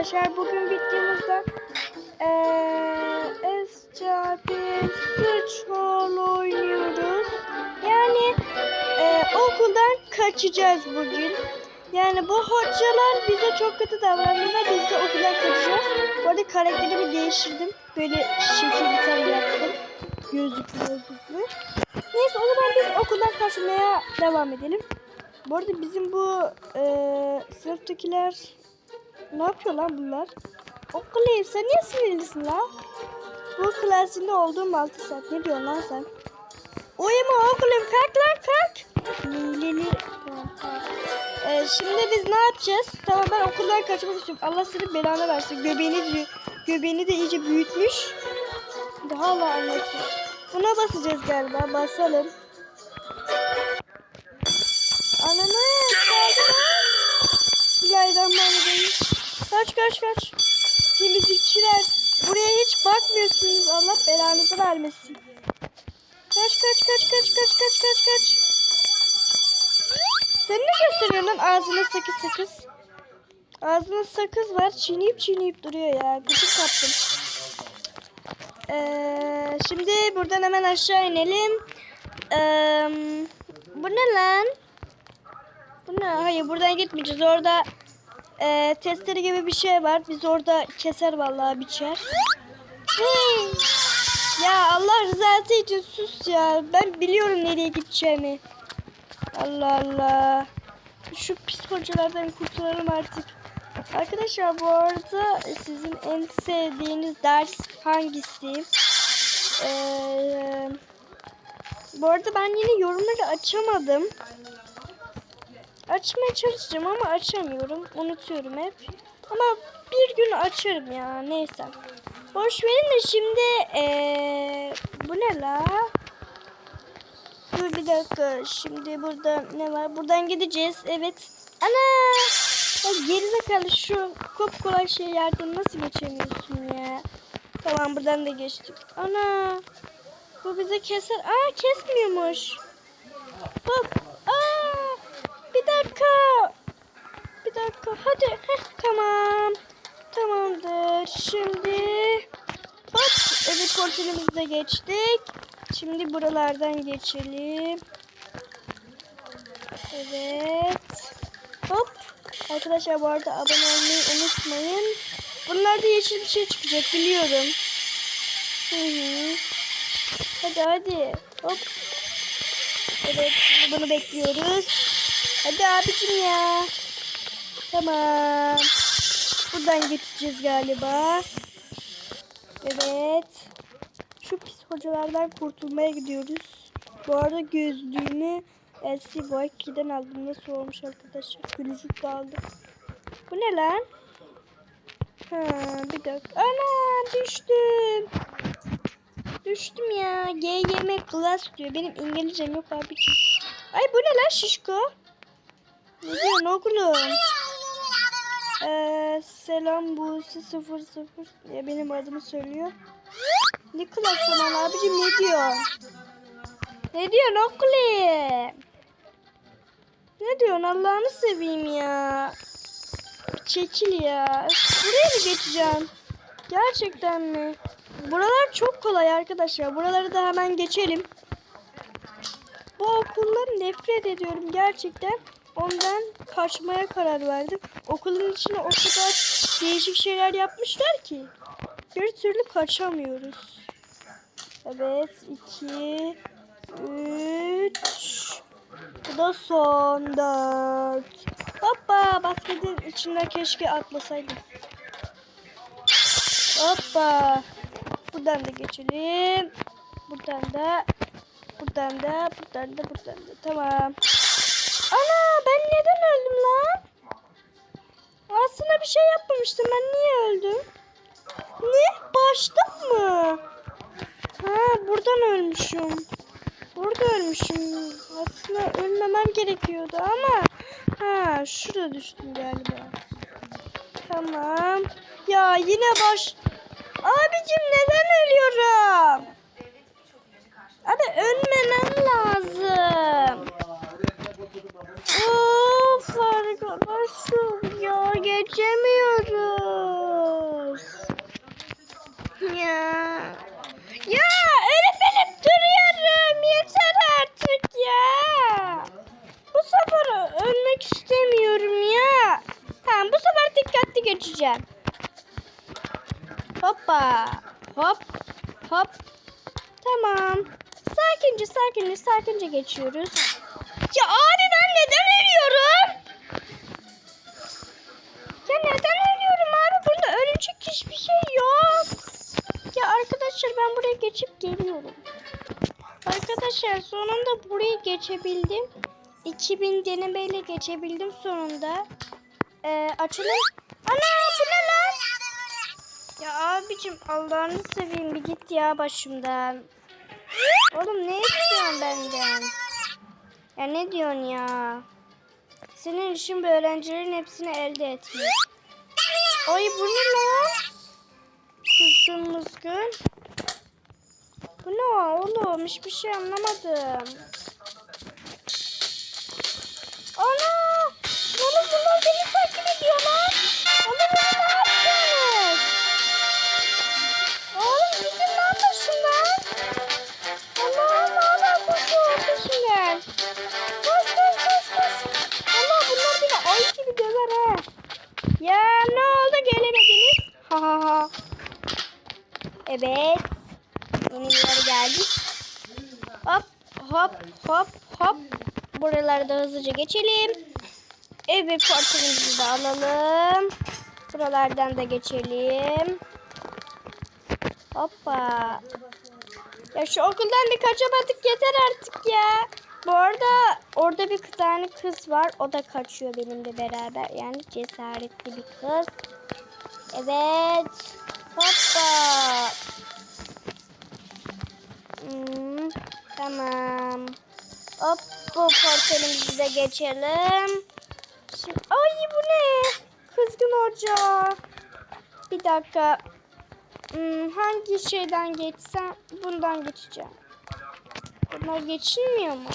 arkadaşlar bugün videomuzda eee Escapi Sıçhol oynuyoruz. Yani eee, okuldan kaçacağız bugün. Yani bu hocalar bize çok kötü davranıyorlar. Biz de okuldan kaçacağız. Bu arada karakterimi değiştirdim. Böyle şekil bir tane yaptım. Gözlüklü gözlüklü. Neyse o zaman biz okuldan kaçmaya devam edelim. Bu arada bizim bu eee sınıftakiler ne yapıyor lan bunlar? Okul sen niye sinirlisin lan? Bu klasinde olduğum 6 saat. Ne diyorsun lan sen? Uyuma okulum kalk lan kalk. Ee, şimdi biz ne yapacağız? Tamam ben okuldan kaçmak istiyorum. Allah senin belanı versin. Göbeğini, göbeğini de iyice büyütmüş. Daha hala anlatıyor. Buna basacağız galiba. Basalım. Kaç kaç kaç. Temizlikçiler. Buraya hiç bakmıyorsunuz. Allah belanızı vermesin. Kaç kaç kaç kaç kaç kaç kaç kaç. Sen ne gösteriyorsun lan ağzına sakız sakız? Ağzına sakız var. Çiğneyip çiğneyip duruyor ya. Gıcık kaptım. Ee, şimdi buradan hemen aşağı inelim. Ee, bu ne lan? Bu ne? Hayır buradan gitmeyeceğiz. Orada e, testere gibi bir şey var. Biz orada keser vallahi biçer. Hey! Ya Allah rızası için sus ya. Ben biliyorum nereye gideceğimi. Allah Allah. Şu pis hocalardan kurtulalım artık. Arkadaşlar bu arada sizin en sevdiğiniz ders hangisi? Ee, bu arada ben yine yorumları açamadım. Açmaya çalışacağım ama açamıyorum. Unutuyorum hep. Ama bir gün açarım ya. Neyse. Boş verin de şimdi ee, bu ne la? Dur bir dakika. Şimdi burada ne var? Buradan gideceğiz. Evet. Ana! Ya gerizekalı şu kop kolay şey yerden nasıl geçemiyorsun ya? Tamam buradan da geçtik. Ana! Bu bize keser. Aa kesmiyormuş. Hop. Aa! Bir dakika. Bir dakika. Hadi. Heh, tamam. Tamamdır. Şimdi hop. Evet portalimizi de geçtik. Şimdi buralardan geçelim. Evet. Hop. Arkadaşlar bu arada abone olmayı unutmayın. Bunlarda yeşil bir şey çıkacak biliyorum. Hı hı. Hadi hadi. Hop. Evet bunu bekliyoruz. Hadi abicim ya. Tamam. Buradan geçeceğiz galiba. Evet. Şu pis hocalardan kurtulmaya gidiyoruz. Bu arada gözlüğümü LC Boy 2'den aldım. Nasıl olmuş arkadaşlar? Gülücük aldım. Bu ne lan? Ha, bir dakika. Ana düştüm. Düştüm ya. GYM class diyor. Benim İngilizcem yok abiciğim. Ay bu ne lan şişko? Ne diyorsun oğlum? Ee, selam Buse 00 diye benim adımı söylüyor. Ne klası lan abicim ne diyor? Ne diyorsun oğlum? Ne diyorsun Allah'ını seveyim ya. Çekil ya. Buraya mı geçeceğim? Gerçekten mi? Buralar çok kolay arkadaşlar. Buraları da hemen geçelim. Bu okuldan nefret ediyorum gerçekten. Ondan kaçmaya karar verdim. Okulun içine o kadar değişik şeyler yapmışlar ki. Bir türlü kaçamıyoruz. Evet. iki, Üç. Bu da son dört. Hoppa. Basketin içinden keşke atlasaydım. Hoppa. Buradan da geçelim. Buradan da. Buradan da. Buradan da. Buradan da. Tamam. Ana ben neden öldüm lan? Aslında bir şey yapmamıştım. Ben niye öldüm? Ne? Baştan mı? Ha buradan ölmüşüm. Burada ölmüşüm. Aslında ölmemem gerekiyordu ama. Ha şurada düştüm galiba. Tamam. Ya yine baş... Abicim neden ölüyorum? Abi ölmemem lazım. Of arkadaşım ya geçemiyorum. ya. Ya öğretmenim duruyorum. Yeter artık ya. Bu sefer ölmek istemiyorum ya. Tamam bu sefer dikkatli geçeceğim. Hoppa. Hop. Hop. Tamam. Sakince sakince sakince geçiyoruz. Ya abi ben neden ölüyorum? Ya neden ölüyorum abi? Burada ölecek hiçbir şey yok. Ya arkadaşlar ben buraya geçip geliyorum. Arkadaşlar sonunda burayı geçebildim. 2000 denemeyle geçebildim sonunda. Ee, açalım. Ana bu ne lan? Ya abicim Allah'ını seveyim bir git ya başımdan. Oğlum ne istiyorsun benden? Ya ne diyorsun ya? Senin işin bu öğrencilerin hepsini elde etmek. Ay bu ne lan? Kızgın mızgın. Bu ne oğlum? Hiçbir şey anlamadım. Ana! Oğlum bunlar beni takip. Oğlum Evet. Yeni bir yere geldik. Hop hop hop hop. Buraları da hızlıca geçelim. Evet portalımızı da alalım. Buralardan da geçelim. Hoppa. Ya şu okuldan bir kaçamadık yeter artık ya. Bu arada orada bir tane kız var. O da kaçıyor benimle beraber. Yani cesaretli bir kız. Evet. Hoppa. Hmm, tamam. Hop bu portalımızı da geçelim. Şimdi, ay bu ne? Kızgın hoca. Bir dakika. Hmm, hangi şeyden geçsem bundan geçeceğim. Bunlar geçilmiyor mu?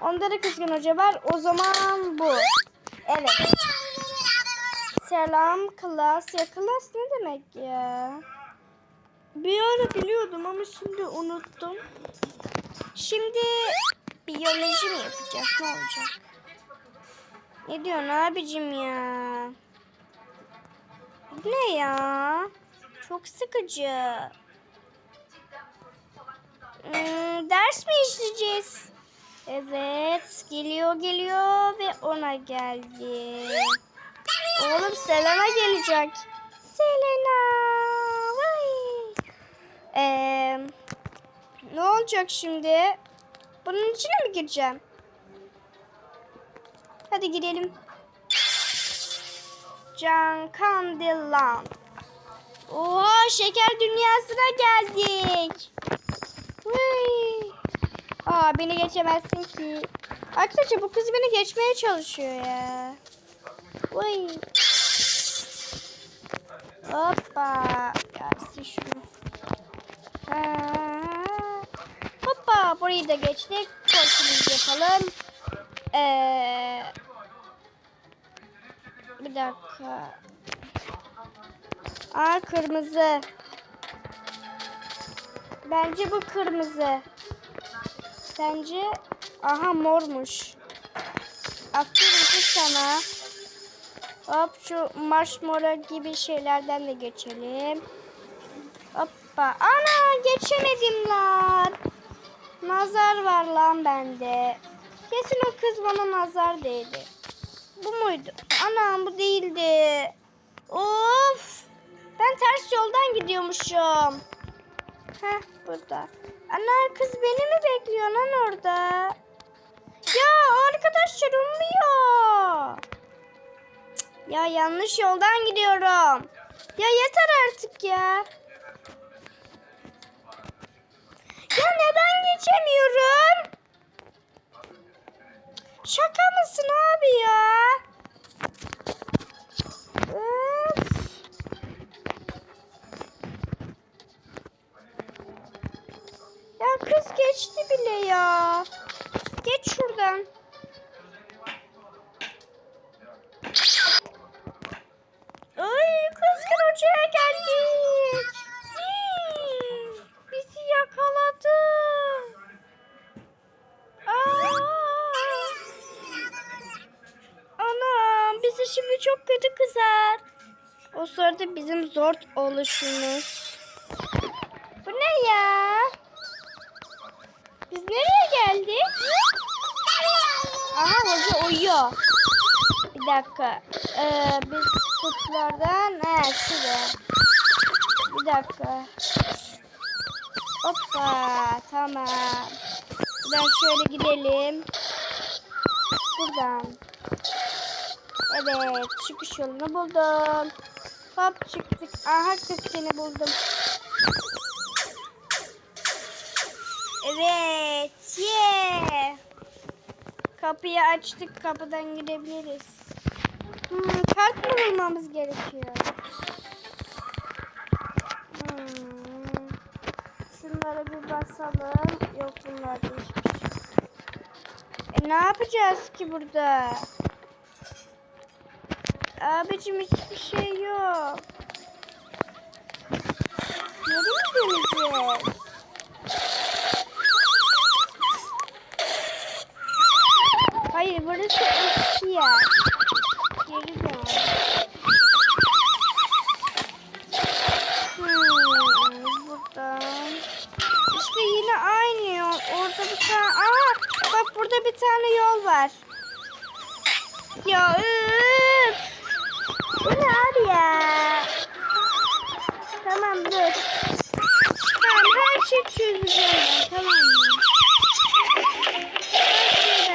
Onda da kızgın hoca var. O zaman bu. Evet. Selam klas. Ya klas ne demek ya? Bir ara biliyordum ama şimdi unuttum. Şimdi biyoloji mi yapacağız? Ne olacak? Ne diyorsun abicim ya? Ne ya? Çok sıkıcı. Hmm, ders mi işleyeceğiz? Evet. Geliyor geliyor ve ona geldi. Oğlum Selena gelecek. Selena. Ee, ne olacak şimdi? Bunun içine mi gireceğim? Hadi girelim. Can Candyland. Oha şeker dünyasına geldik. Vay. Aa beni geçemezsin ki. Arkadaşlar bu kız beni geçmeye çalışıyor ya. Vay. Hoppa. Gelsin şunu. Ha. Hoppa burayı da geçtik. Kontrolümüzü yapalım. Ee, bir dakika. Aa kırmızı. Bence bu kırmızı. Sence? Aha mormuş. Aferin sana. Hop şu marshmallow gibi şeylerden de geçelim. Hoppa. Ana geçemedim lan. Nazar var lan bende. Kesin o kız bana nazar değdi. Bu muydu? Anam bu değildi. Of. Ben ters yoldan gidiyormuşum. Heh burada. Ana kız beni mi bekliyor lan orada? Ya arkadaşlar umuyor. Cık, Ya yanlış yoldan gidiyorum. Ya yeter artık ya. Ya neden geçemiyorum? Şaka mısın abi ya? Ya kız geçti bile ya. Geç şuradan. O sırada bizim zor oluşumuz. Bu ne ya? Biz nereye geldik? Aha hoca uyuyor. Bir dakika. Ee, biz kutulardan... He şuraya. Bir dakika. Hoppa tamam. Ben şöyle gidelim. Buradan. Evet çıkış yolunu buldum. Hop çıktık. Aha seni buldum. Evet. Yeah. Kapıyı açtık. Kapıdan gidebiliriz. Hmm, kart mı bulmamız gerekiyor? Hmm. Bir basalım. Yok bunlar değişmiş. E ne yapacağız ki burada? Abicim hiçbir şey yok. Nereye döneceğiz? Hayır burası eski yer. Geri dön. Hmm, buradan. İşte yine aynı yol. Orada bir tane... Aa, bak burada bir tane yol var. Ya üf. Bu ne abi ya? Tamam dur. Tamam her şey çözeceğim ben tamam mı? Şey.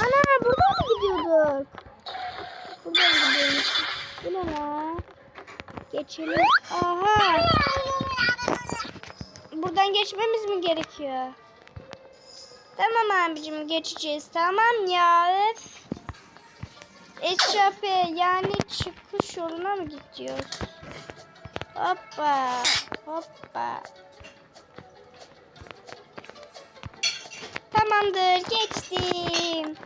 Ana buradan mı. Bu ne lan? Geçelim. Aha. Buradan geçmemiz mi gerekiyor? Tamam abicim geçeceğiz. Tamam ya. Öf. Eşafe yani çıkış yoluna mı gidiyoruz? Hoppa. Hoppa. Tamamdır geçtim.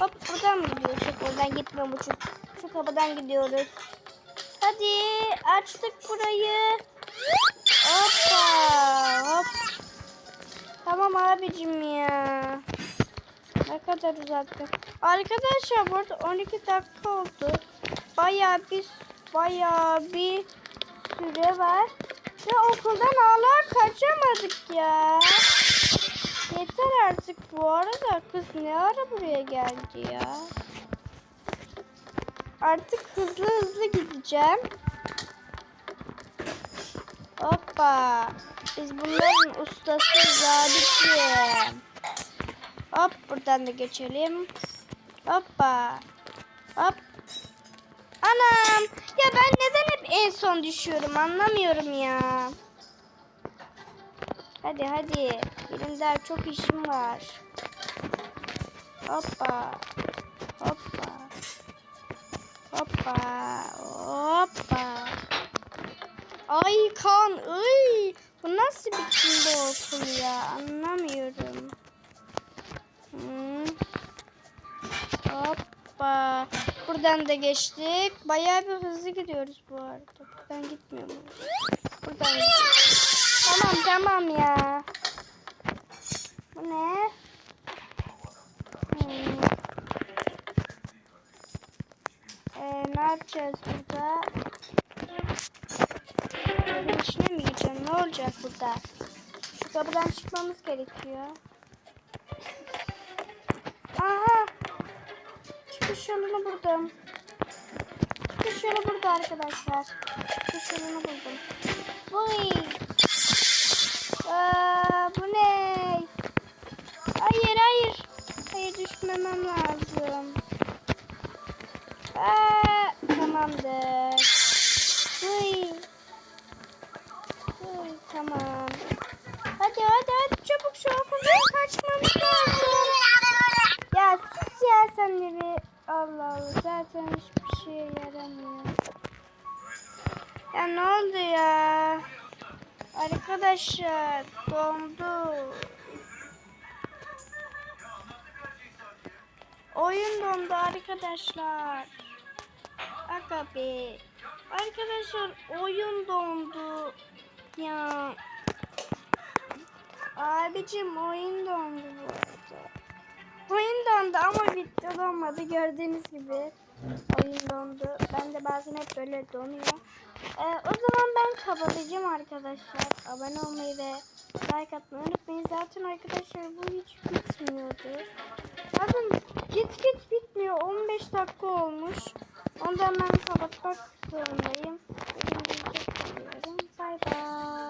Hop buradan mı gidiyoruz? Yok, Buradan gitmiyormuşuz. Şu kapıdan gidiyoruz. Hadi açtık burayı. Hoppa. Hop. Tamam abicim ya. Ne kadar uzattık. Arkadaşlar burada 12 dakika oldu. Bayağı bir bayağı bir süre var. Ve okuldan hala kaçamadık ya. Yeter artık bu arada. Kız ne ara buraya geldi ya. Artık hızlı hızlı gideceğim. Hoppa. Biz bunların ustası zabitiyiz. Hop buradan da geçelim. Hoppa. Hop. Anam. Ya ben neden hep en son düşüyorum anlamıyorum ya. Hadi hadi. Benim daha çok işim var. Hoppa. Hoppa. Hoppa. Hoppa. Ay kan. Ay. Bu nasıl bir kimde okul ya? Anlamıyorum. Buradan da geçtik. Bayağı bir hızlı gidiyoruz bu arada. Buradan gitmiyor mu? Buradan. Tamam tamam ya. Bu ne? Hmm. Ee, ne yapacağız burada? Bunun içine mi gireceğim? Ne olacak burada? Şu kapıdan çıkmamız gerekiyor. Çıkış yolunu buldum. Çıkış yolu burada arkadaşlar. Çıkış yolunu buldum. Vay. Aa, bu ne? Hayır hayır. Hayır düşmemem lazım. Aa, tamamdır. Vay. Vay, tamam. Hadi hadi hadi çabuk şu kaçmamız oldu ya? Arkadaşlar dondu. Oyun dondu arkadaşlar. Aga be. Arkadaşlar oyun dondu. Ya. Abicim oyun dondu bu arada. Oyun dondu ama video donmadı. Gördüğünüz gibi oyun dondu. Ben de bazen hep böyle donuyor. Ee, o zaman ben kapatacağım arkadaşlar. Abone olmayı ve like atmayı unutmayın. Zaten arkadaşlar bu hiç bitmiyordu. Zaten git git bitmiyor. 15 dakika olmuş. Ondan ben kapatmak zorundayım. Bay bay.